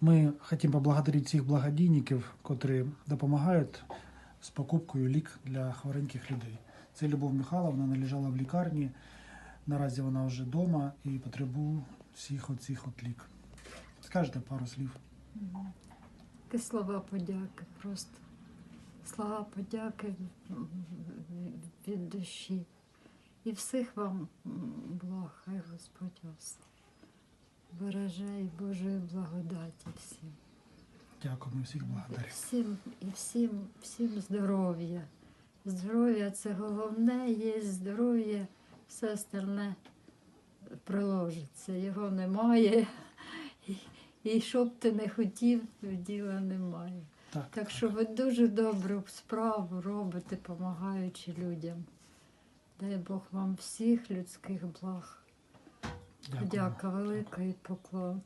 Ми хочемо поблагодарити всіх благодійників, котрі допомагають з покупкою лік для хвореньких людей. Це Любов Михайловна, вона лежала в лікарні. Наразі вона вже вдома і потребує всіх оцих от лік. Скажете пару слів. Такі слова подяки просто. Слова подяки від душі. І всіх вам благ, хай Господь вас і Божої благодаті всім. Дякуємо всіх благодарю. Всім і всім, всім здоров'я. Здоров'я це головне, є здоров'я, все остальне приложиться. Його немає. І, і що б ти не хотів, діла немає. Так, Так що ви дуже добру справу робите, допомагаючи людям. Дай Бог вам всіх людських благ. Дякуємо. Дяка велика і поклон.